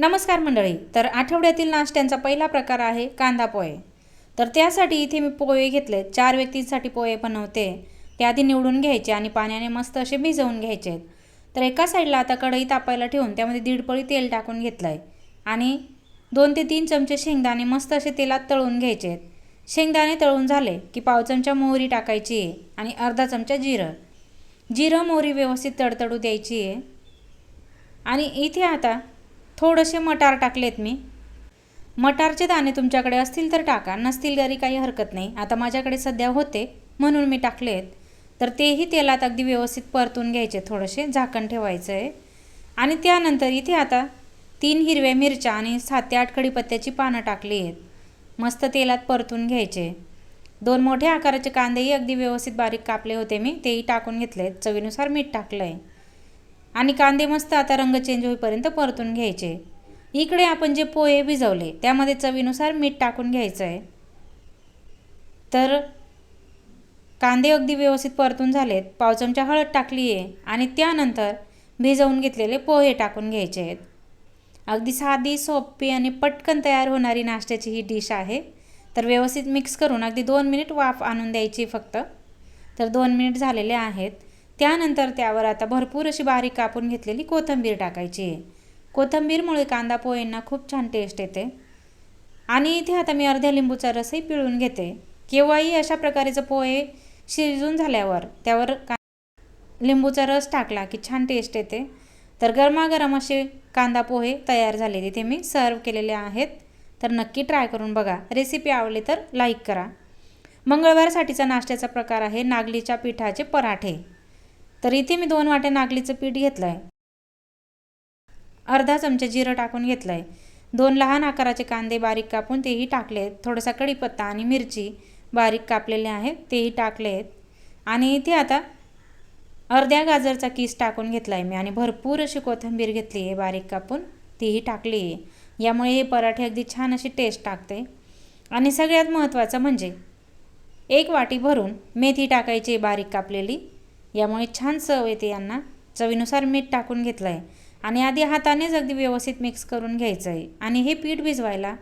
नमस्कार मंडळी तर आठवड्यातील नाश्त्यांचा पहिला प्रकार आहे कांदा पोहे. तर त्यासाठी इथे मी पोहे घेतले. चार व्यक्तींसाठी पोहे बनवते. ते आधी निवडून घ्यायचे आणि पाण्याने मस्त असे भिजवून घ्यायचे. तर एका साईडला आता कढई तापायला ठेवून त्यामध्ये दीड पळी तेल टाकून घेतलं आहे आणि दोन ते तीन चमचे शेंगदाणे मस्त असे तेलात तळून घ्यायचे. आहेत शेंगदाणे तळून झाले की पाव चमचा मोहरी टाकायची आहे आणि अर्धा चमचा जिरं. जिरं मोहरी व्यवस्थित तडतडू द्यायची. आहे आणि इथे आता थोडेसे मटार टाकलेत मी. मटारचे दाणे तुमच्याकडे असतील तर टाका नसतील तरी काही हरकत नाही. आता माझ्याकडे सध्या होते म्हणून मी टाकलेत तर तेही तेलात अगदी व्यवस्थित परतून घ्यायचे थोडेसे झाकण ठेवायचं आहे. आणि त्यानंतर इथे आता तीन हिरव्या मिरच्या आणि सात ते आठ कढीपत्त्याची पानं टाकली आहेत. मस्त तेलात परतून घ्यायचे. दोन मोठ्या आकाराचे कांदेही अगदी व्यवस्थित बारीक कापले होते मी तेही टाकून घेतलेत चवीनुसार मीठ टाकलं आहे आणि कांदे मस्त आता रंग चेंज होईपर्यंत परतून घ्यायचे. इकडे आपण जे पोहे भिजवले त्यामध्ये चवीनुसार मीठ टाकून घ्यायचं आहे तर कांदे अगदी व्यवस्थित परतून झालेत. पाव चमचा हळद टाकली आहे आणि त्यानंतर भिजवून घेतलेले पोहे टाकून घ्यायचे आहेत. अगदी साधी सोपी आणि पटकन तयार होणारी नाश्त्याची ही डिश आहे. तर व्यवस्थित मिक्स करून अगदी दोन मिनिट वाफ आणून द्यायची फक्त. तर दोन मिनिट झालेले आहेत. त्यानंतर त्यावर आता भरपूर अशी बारीक कापून घेतलेली कोथिंबीर टाकायची. आहे कोथिंबीरमुळे कांदा पोहेंना खूप छान टेस्ट येते. आणि इथे आता मी अर्ध्या लिंबूचा रसही पिळून घेते. केव्हाही अशा प्रकारेचं पोहे शिजून झाल्यावर त्यावर का लिंबूचा रस टाकला की छान टेस्ट येते. तर गरमागरम असे कांदा पोहे तयार झाले तिथे मी सर्व केलेले आहेत. तर नक्की ट्राय करून बघा. रेसिपी आवडली तर लाईक करा. मंगळवारसाठीचा नाश्त्याचा प्रकार आहे नागलीच्या पिठाचे पराठे. तर इथे मी दोन वाट्या नागलीचं पीठ घेतलं आहे अर्धा चमचा जिरं टाकून घेतलं आहे दोन लहान आकाराचे कांदे बारीक कापून तेही टाकले आहेत थोडासा कढीपत्ता आणि मिरची बारीक कापलेले आहेत तेही टाकले आहेत आणि इथे आता अर्ध्या गाजरचा किस टाकून घेतला आहे मी आणि भरपूर अशी कोथिंबीर घेतली आहे बारीक कापून तीही टाकली आहे. यामुळे हे पराठे अगदी छान अशी टेस्ट टाकते. आणि सगळ्यात महत्त्वाचं म्हणजे एक वाटी भरून मेथी टाकायची बारीक कापलेली. यामुळे छान चव येते यांना. चवीनुसार मीठ टाकून घेतलं आहे आणि आधी हातानेच अगदी व्यवस्थित मिक्स करून घ्यायचं आहे आणि हे पीठ भिजवायला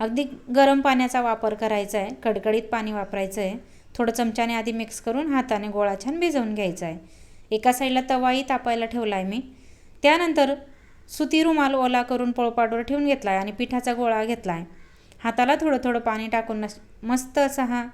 अगदी गरम पाण्याचा वापर करायचा आहे कडकडीत पाणी वापरायचं आहे थोडं चमच्याने आधी मिक्स करून हाताने गोळा छान भिजवून घ्यायचा आहे एका साईडला तवाही तापायला ठेवला आहे मी. त्यानंतर सुती रुमाल ओला करून पोळपाटवर ठेवून घेतला आहे आणि पिठाचा गोळा घेतला आहे हाताला थोडं थोडं पाणी टाकून मस्त असा हा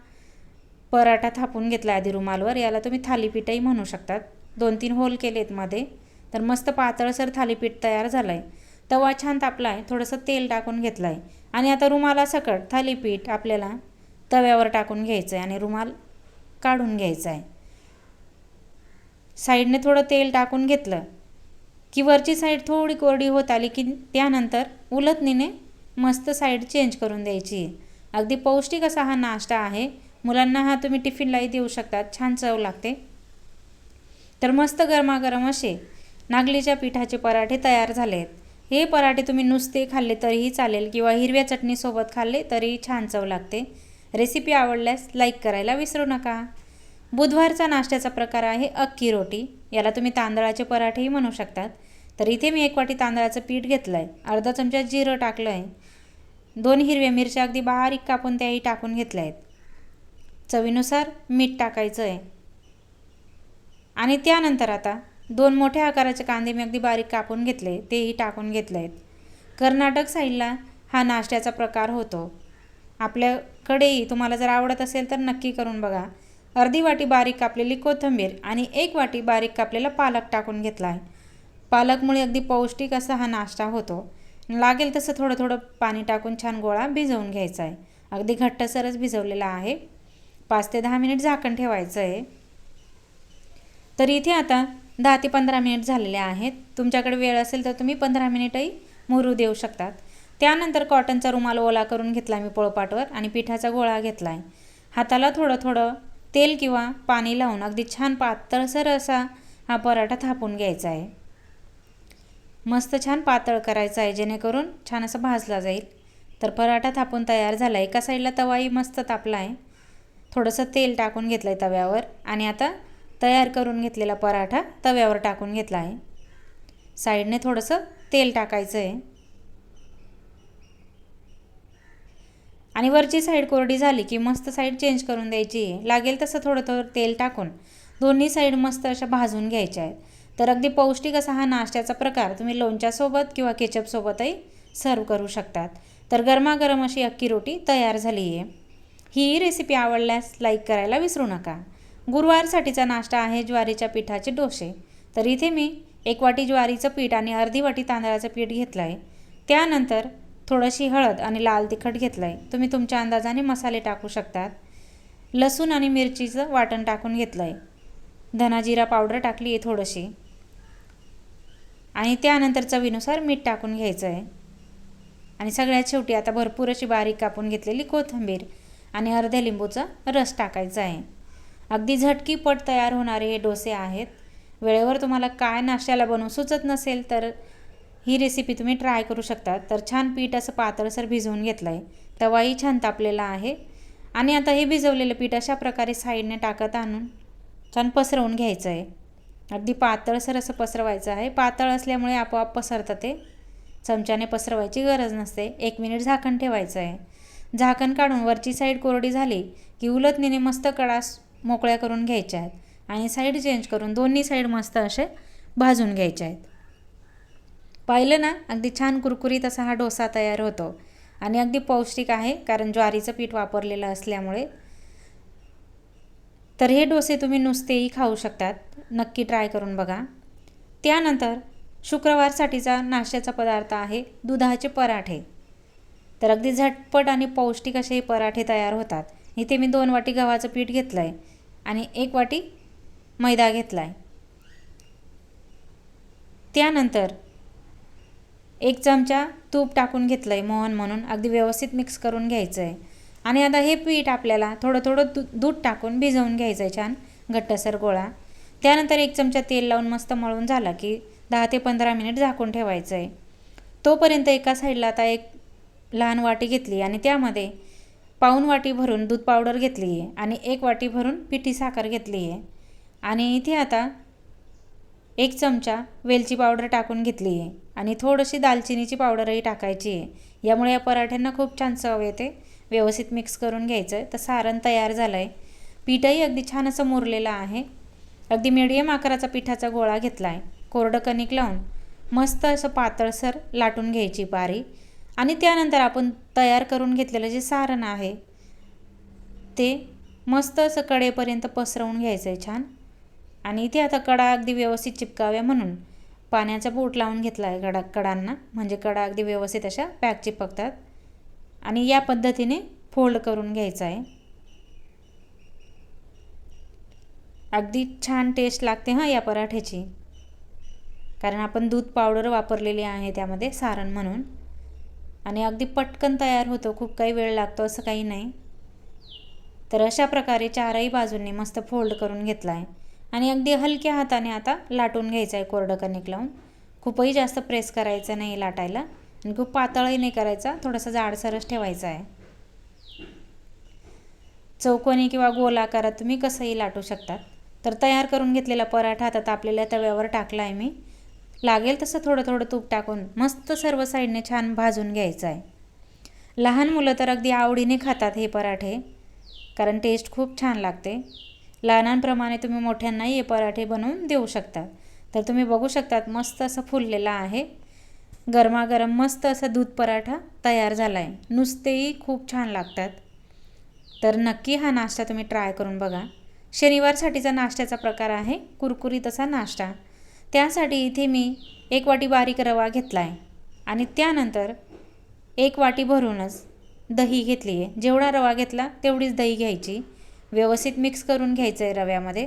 पराठा थापून घेतला आधी रुमालवर. याला तुम्ही थालीपीठही म्हणू शकतात. दोन तीन होल केलेत मध्ये. तर मस्त पातळसर थालीपीठ तयार झालं आहे तवा छान तापला आहे थोडंसं तेल टाकून घेतलं आहे आणि आता रुमाला सकट थालीपीठ आपल्याला तव्यावर टाकून घ्यायचं आहे आणि रुमाल काढून घ्यायचा आहे साईडने थोडं तेल टाकून घेतलं की वरची साईड थोडी कोरडी होत आली की त्यानंतर उलटणीने मस्त साईड चेंज करून द्यायची. अगदी पौष्टिक असा हा नाश्ता आहे. मुलांना हा तुम्ही टिफिनलाही देऊ शकतात. छान चव लागते. तर मस्त गरमागरम असे नागलीच्या पिठाचे पराठे तयार झाले आहेत हे पराठे तुम्ही नुसते खाल्ले तरीही चालेल किंवा हिरव्या चटणीसोबत खाल्ले तरीही छान चव लागते. रेसिपी आवडल्यास लाईक करायला विसरू नका. बुधवारचा नाश्त्याचा प्रकार आहे अक्की रोटी. याला तुम्ही तांदळाचे पराठेही म्हणू शकतात. तर इथे मी एक वाटी तांदळाचं पीठ घेतलं आहे अर्धा चमचा जिरं टाकलं आहे दोन हिरव्या मिरच्या अगदी बारीक कापून त्याही टाकून घेतल्या आहेत चवीनुसार मीठ टाकायचं आहे. आणि त्यानंतर आता दोन मोठ्या आकाराचे कांदे मी अगदी बारीक कापून घेतले तेही टाकून घेतले आहेत कर्नाटक साईडला हा नाश्त्याचा प्रकार होतो. आपल्याकडेही तुम्हाला जर आवडत असेल तर नक्की करून बघा. अर्धी वाटी बारीक कापलेली कोथिंबीर आणि एक वाटी बारीक कापलेला पालक टाकून घेतला आहे पालकमुळे अगदी पौष्टिक असा हा नाश्ता होतो. लागेल तसं थोडं थोडं पाणी टाकून छान गोळा भिजवून घ्यायचा आहे. अगदी घट्टसरच भिजवलेला आहे. पाच ते दहा मिनिट झाकण ठेवायचं आहे तर इथे आता दहा ते पंधरा मिनिट झालेले आहेत. तुमच्याकडे वेळ असेल तर तुम्ही पंधरा मिनिटही मुरू देऊ शकतात. त्यानंतर कॉटनचा रुमाल ओला करून घेतला मी पोळपाटवर आणि पिठाचा गोळा घेतला आहे हाताला थोडं थोडं तेल किंवा पाणी लावून अगदी छान पातळसर असा हा पराठा थापून घ्यायचा आहे मस्त छान पातळ करायचा आहे जेणेकरून छान असं भाजला जाईल. तर पराठा थापून तयार झाला आहे एका साईडला तवाही मस्त तापला आहे थोडंसं तेल टाकून घेतलं आहे तव्यावर आणि आता तयार करून घेतलेला पराठा तव्यावर टाकून घेतला आहे. साईडने थोडंसं तेल टाकायचं आहे आणि वरची साईड कोरडी झाली की मस्त साईड चेंज करून द्यायची आहे. लागेल तसं थोडं थोडं तेल टाकून. दोन्ही साईड मस्त अशा भाजून घ्यायच्या आहेत. तर अगदी पौष्टिक असा हा नाश्त्याचा प्रकार तुम्ही लोणच्यासोबत किंवा केचपसोबतही सर्व करू शकतात. तर गरमागरम अशी अक्की रोटी तयार झाली आहे. ही रेसिपी आवडल्यास लाईक करायला विसरू नका. गुरुवारसाठीचा नाश्ता आहे ज्वारीच्या पिठाचे डोसे. तर इथे मी एक वाटी ज्वारीचं पीठ आणि अर्धी वाटी तांदळाचं पीठ घेतलं आहे त्यानंतर थोडीशी हळद आणि लाल तिखट घेतलं आहे तुम्ही तुमच्या अंदाजाने मसाले टाकू शकतात. लसूण आणि मिरचीचं वाटण टाकून घेतलं आहे धनाजिरा पावडर टाकली आहे थोडीशी. आणि त्यानंतर चवीनुसार मीठ टाकून घ्यायचं आहे आणि सगळ्यात शेवटी आता भरपूर अशी बारीक कापून घेतलेली कोथिंबीर. आणि अर्ध्या लिंबूचा रस टाकायचा आहे. अगदी झटकीपट तयार होणारे हे डोसे आहेत. वेळेवर तुम्हाला काय नाश्त्याला बनवून सुचत नसेल तर ही रेसिपी तुम्ही ट्राय करू शकता. तर छान पीठ असं पातळसर भिजवून घेतलं आहे तवाही छान तापलेला आहे. आणि आता हे भिजवलेलं पीठ अशा प्रकारे साईडने टाकत आणून छान पसरवून घ्यायचं आहे अगदी पातळसर असं पसरवायचं आहे. पातळ असल्यामुळे आपोआप पसरतं ते. चमच्याने पसरवायची गरज नसते. एक मिनिट झाकण ठेवायचं आहे झाकण काढून वरची साईड कोरडी झाली की उलटणीने मस्त कडास मोकळ्या करून घ्यायच्या आहेत. आणि साईड चेंज करून दोन्ही साईड मस्त असे भाजून घ्यायचे आहेत. पाहिलं ना अगदी छान कुरकुरीत असा हा डोसा तयार होतो. आणि अगदी पौष्टिक आहे कारण ज्वारीचं पीठ वापरलेलं असल्यामुळे. तर हे डोसे तुम्ही नुसतेही खाऊ शकतात. नक्की ट्राय करून बघा. त्यानंतर शुक्रवारसाठीचा नाश्त्याचा पदार्थ आहे दुधाचे पराठे. तर अगदी झटपट आणि पौष्टिक असे हे पराठे तयार होतात. इथे मी दोन वाटी गव्हाचं पीठ घेतलं आहे आणि एक वाटी मैदा घेतला आहे त्यानंतर एक चमचा तूप टाकून घेतलं आहे मोहन म्हणून. अगदी व्यवस्थित मिक्स करून घ्यायचं आहे आणि आता हे पीठ आपल्याला थोडं थोडं दू दूध टाकून भिजवून घ्यायचं आहे छान घट्टसर गोळा. त्यानंतर एक चमचा तेल लावून मस्त मळून झाला की दहा ते पंधरा मिनिट झाकून ठेवायचं आहे तोपर्यंत एका साईडला आता एक लहान वाटी घेतली आणि त्यामध्ये पाऊन वाटी भरून दूध पावडर घेतली आहे आणि एक वाटी भरून पिठी साखर घेतली आहे. आणि इथे आता एक चमचा वेलची पावडर टाकून घेतली आहे आणि थोडीशी दालचिनीची पावडरही टाकायची आहे. यामुळे या पराठ्यांना खूप छान चव येते. व्यवस्थित मिक्स करून घ्यायचं. आहे तर सारण तयार झालं आहे पीठही अगदी छान असं मुरलेलं आहे. अगदी मिडियम आकाराचा पिठाचा गोळा घेतला आहे कोरडं कणिक लावून मस्त असं पातळसर लाटून घ्यायची पारी. आणि त्यानंतर आपण तयार करून घेतलेलं जे सारण आहे ते मस्त असं कडेपर्यंत पसरवून घ्यायचं आहे छान. आणि इथे आता कडा अगदी व्यवस्थित चिपकाव्या म्हणून पाण्याचा बोट लावून घेतला आहे कडा कडांना. म्हणजे कडा अगदी व्यवस्थित अशा पॅक चिपकतात. आणि या पद्धतीने फोल्ड करून घ्यायचं आहे अगदी छान टेस्ट लागते हां या पराठ्याची कारण आपण दूध पावडर वापरलेली आहे त्यामध्ये सारण म्हणून. आणि अगदी पटकन तयार होतो. खूप काही वेळ लागतो असं काही नाही. तर अशा प्रकारे चारही बाजूंनी मस्त फोल्ड करून घेतला आहे आणि अगदी हलक्या हाताने आता लाटून घ्यायचं आहे कोरडं कणिक लावून. खूपही जास्त प्रेस करायचं नाही लाटायला. आणि खूप पातळही नाही करायचा. थोडासा जाडसरच ठेवायचा आहे चौकोनी किंवा गोल आकारात तुम्ही कसंही लाटू शकतात. तर तयार करून घेतलेला पराठा आता तापलेल्या तव्यावर टाकला आहे मी. लागेल तसं थोडं थोडं तूप टाकून मस्त सर्व साईडने छान भाजून घ्यायचं आहे लहान मुलं तर अगदी आवडीने खातात हे पराठे कारण टेस्ट खूप छान लागते. लहानांप्रमाणे तुम्ही मोठ्यांनाही हे पराठे बनवून देऊ शकता. तर तुम्ही बघू शकतात मस्त असं फुललेलं आहे. गरमागरम मस्त असा दूध पराठा तयार झाला आहे नुसतेही खूप छान लागतात. तर नक्की हा नाश्ता तुम्ही ट्राय करून बघा. शनिवारसाठीचा नाश्त्याचा प्रकार आहे. कुरकुरीत असा नाश्ता. त्यासाठी इथे मी एक वाटी बारीक रवा घेतला आहे आणि त्यानंतर एक वाटी भरूनच दही घेतली आहे. जेवढा रवा घेतला तेवढीच दही घ्यायची. व्यवस्थित मिक्स करून घ्यायचं आहे रव्यामध्ये.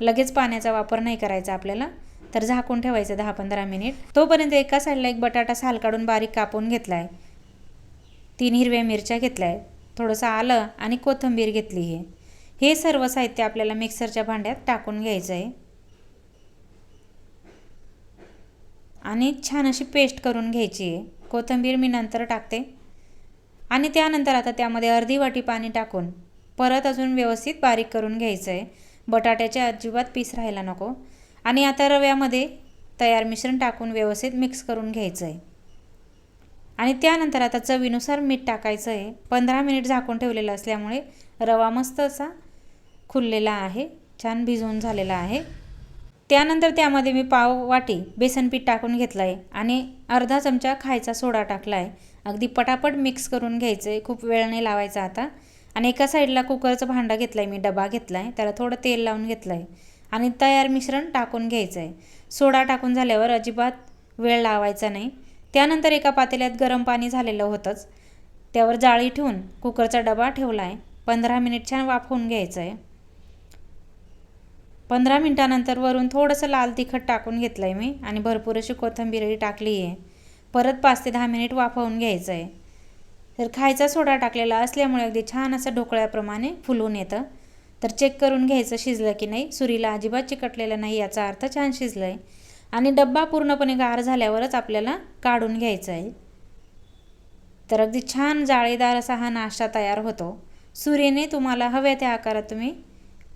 लगेच पाण्याचा वापर नाही करायचा आपल्याला. तर झाकून ठेवायचं दहा पंधरा मिनिट. तोपर्यंत एका साईडला एक बटाटा साल काढून बारीक कापून घेतला आहे तीन हिरव्या मिरच्या घेतल्या आहेत थोडंसं आलं आणि कोथिंबीर घेतली आहे. हे सर्व साहित्य आपल्याला मिक्सरच्या भांड्यात टाकून घ्यायचं आहे आणि छान अशी पेस्ट करून घ्यायची. आहे कोथिंबीर मी नंतर टाकते. आणि त्यानंतर आता त्यामध्ये अर्धी वाटी पाणी टाकून परत अजून व्यवस्थित बारीक करून घ्यायचं आहे बटाट्याच्या अजिबात पीस राहायला नको. आणि आता रव्यामध्ये तयार मिश्रण टाकून व्यवस्थित मिक्स करून घ्यायचं आहे आणि त्यानंतर आता चवीनुसार मीठ टाकायचं आहे पंधरा मिनिट झाकून ठेवलेलं असल्यामुळे रवा मस्त असा खुललेला आहे. छान भिजवून झालेला आहे. त्यानंतर त्यामध्ये मी पाव वाटी बेसनपीठ टाकून घेतलं आहे आणि अर्धा चमचा खायचा सोडा टाकला आहे अगदी पटापट मिक्स करून घ्यायचं आहे खूप वेळ नाही लावायचा आता. आणि एका साईडला कुकरचं भांडं घेतलं आहे मी डबा घेतला आहे त्याला थोडं तेल लावून घेतलं आहे आणि तयार मिश्रण टाकून घ्यायचं आहे सोडा टाकून झाल्यावर अजिबात वेळ लावायचा नाही. त्यानंतर एका पातेल्यात गरम पाणी झालेलं होतंच. त्यावर जाळी ठेवून कुकरचा डबा ठेवला आहे पंधरा मिनिट छान वाफवून घ्यायचं आहे पंधरा मिनटानंतर वरून थोडंसं लाल तिखट टाकून घेतलं आहे मी आणि भरपूर अशी कोथंबीरही टाकली आहे. परत पाच ते दहा मिनिट वाफवून घ्यायचं आहे तर खायचा सोडा टाकलेला असल्यामुळे अगदी छान असं ढोकळ्याप्रमाणे फुलून येतं. तर चेक करून घ्यायचं शिजलं की नाही. सुरीला अजिबात चिकटलेलं नाही याचा अर्थ छान शिजलं आहे आणि डब्बा पूर्णपणे गार झाल्यावरच आपल्याला काढून घ्यायचं आहे तर अगदी छान जाळीदार असा हा नाश्ता तयार होतो. सुरीने तुम्हाला हव्या त्या आकारात तुम्ही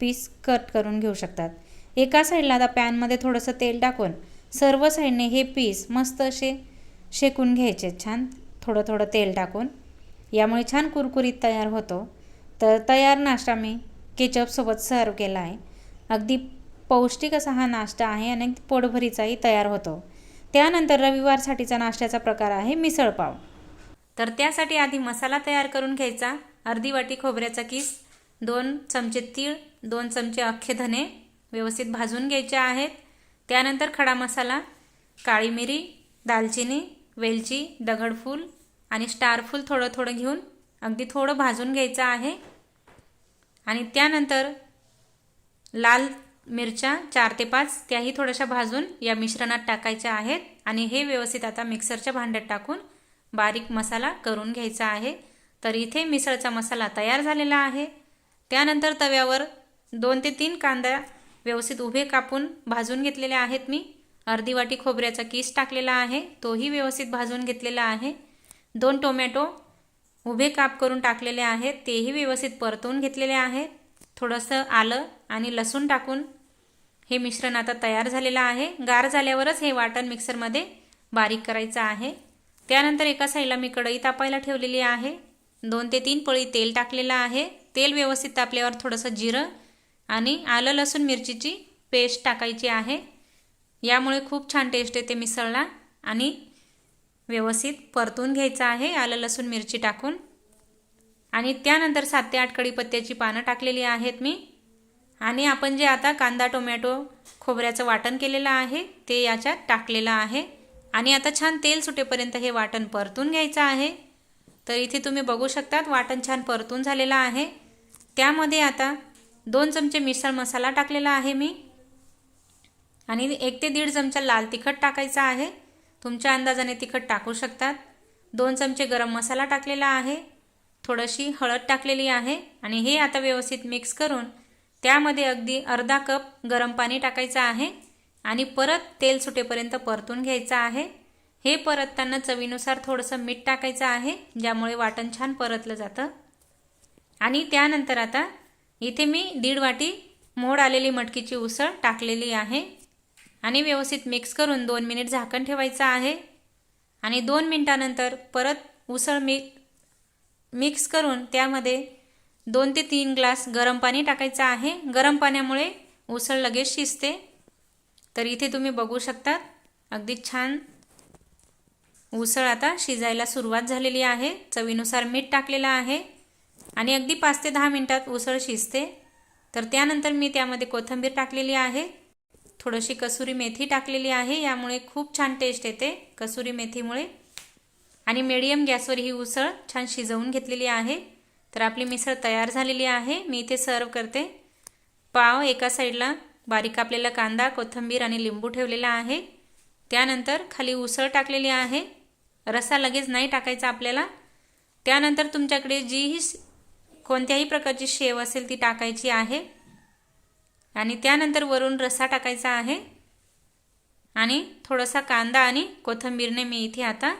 पीस कट करून घेऊ शकतात. एका साईडला आता पॅनमध्ये थोडंसं तेल टाकून सर्व साईडने हे पीस मस्त असे शेकून घ्यायचे. छान थोडं थोडं तेल टाकून. यामुळे छान कुरकुरीत तयार होतो. तर तयार नाश्ता मी केचपसोबत सर्व केला आहे. अगदी पौष्टिक असा हा नाश्ता आहे आणि पोटभरीचाही तयार होतो. त्यानंतर रविवारसाठीचा नाश्त्याचा प्रकार आहे मिसळपाव तर त्यासाठी आधी मसाला तयार करून घ्यायचा. अर्धी वाटी खोबऱ्याचा किस दोन चमचे तीळ दोन चमचे अख्खे धने व्यवस्थित भाजून घ्यायचे आहेत. त्यानंतर खडा मसाला काळी मिरी दालचिनी वेलची दगडफूल आणि स्टारफूल थोडं थोडं घेऊन अगदी थोडं भाजून घ्यायचं आहे. आणि त्यानंतर लाल मिरच्या चार ते पाच त्याही थोड्याशा भाजून या मिश्रणात टाकायच्या आहेत. आणि हे व्यवस्थित आता मिक्सरच्या भांड्यात टाकून बारीक मसाला करून घ्यायचा आहे. तर इथे मिसळचा मसाला तयार झालेला आहे. त्यानंतर तव्यावर दोन ते तीन कांदा व्यवस्थित उभे कापून भाजून घेतलेले आहेत मी. अर्धी वाटी खोबऱ्याचा किस टाकलेला आहे तोही व्यवस्थित भाजून घेतलेला आहे. दोन टोमॅटो उभे काप करून टाकलेले आहेत तेही व्यवस्थित परतवून घेतलेले आहेत. थोडंसं आलं आणि लसूण टाकून हे मिश्रण आता तयार झालेलं आहे. गार झाल्यावरच हे वाटण मिक्सरमध्ये बारीक करायचं आहे. त्यानंतर एका साईडला मी कढई तापायला ठेवलेली आहे. दोन ते तीन पळी तेल टाकलेलं आहे. तेल व्यवस्थित तापल्यावर थोडंसं जिरं आणि आलं लसूण मिरचीची पेस्ट टाकायची आहे. यामुळे खूप छान टेस्ट येते मिसळला आणि व्यवस्थित परतून घ्यायचं आहे आलं लसूण मिरची टाकून. आणि त्यानंतर सात ते आठ कढीपत्त्याची पानं टाकलेली आहेत मी. आणि आपण जे आता कांदा टोमॅटो खोबऱ्याचं वाटण केलेलं आहे ते याच्यात टाकलेलं आहे. आणि आता छान तेल सुटेपर्यंत हे वाटण परतून घ्यायचं आहे. तर इथे तुम्ही बघू शकतात वाटण छान परतून झालेलं आहे. त्यामध्ये आता दोन चमचे मिसळ मसाला टाकलेला आहे मी. आणि एक ते दीड चमचा लाल तिखट टाकायचा आहे. तुमच्या अंदाजाने तिखट टाकू शकतात. दोन चमचे गरम मसाला टाकलेला आहे. थोडीशी हळद टाकलेली आहे. आणि हे आता व्यवस्थित मिक्स करून त्यामध्ये अगदी अर्धा कप गरम पाणी टाकायचं आहे. आणि परत तेल सुटेपर्यंत परतून घ्यायचं आहे. हे परतताना चवीनुसार थोडंसं मीठ टाकायचं आहे ज्यामुळे वाटण छान परतलं जातं. आणि त्यानंतर आता इथे मी दीड वाटी मोड आलेली मटकीची उसळ टाकलेली आहे. आणि व्यवस्थित मिक्स करून दोन मिनिट झाकण ठेवायचं आहे. आणि दोन मिनटानंतर परत उसळ मि मिक्स करून त्यामध्ये दोन ते तीन ग्लास गरम पाणी टाकायचं आहे. गरम पाण्यामुळे उसळ लगेच शिजते. तर इथे तुम्ही बघू शकता अगदी छान उसळ आता शिजायला सुरुवात झालेली आहे. चवीनुसार मीठ टाकलेलं आहे. आणि अगदी पाच ते दहा मिनटात उसळ शिजते. तर त्यानंतर मी त्यामध्ये कोथिंबीर टाकलेली आहे. थोडीशी कसुरी मेथी टाकलेली आहे. यामुळे खूप छान टेस्ट येते कसुरी मेथीमुळे. आणि मीडियम गॅसवर ही उसळ छान शिजवून घेतलेली आहे. तर आपली मिसळ तयार झालेली आहे. मी इथे सर्व करते. पाव एका साईडला बारीक कापलेला कांदा कोथिंबीर आणि लिंबू ठेवलेला आहे. त्यानंतर खाली उसळ टाकलेली आहे. रसा लगेच नाही टाकायचा आपल्याला. त्यानंतर तुमच्याकडे जी ही कोणत्याही प्रकारची शेव असेल ती टाकायची आहे. आणि त्यानंतर वरून रसा टाकायचा आहे. आणि थोडासा कांदा आणि कोथिंबीरने मी इथे आता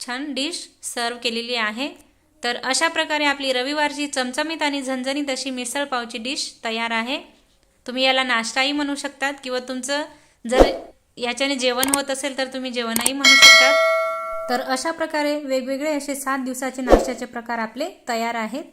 छान डिश सर्व केलेली आहे. तर अशा प्रकारे आपली रविवारची चमचमीत आणि झणझणीत अशी मिसळपावची डिश तयार आहे. तुम्ही याला नाश्ताही म्हणू शकतात किंवा तुमचं जर याच्याने जेवण होत असेल तर तुम्ही जेवणही म्हणू शकतात. तर अशा प्रकारे वेगवेगळे असे सात दिवसाचे नाश्त्याचे प्रकार आपले तयार आहेत.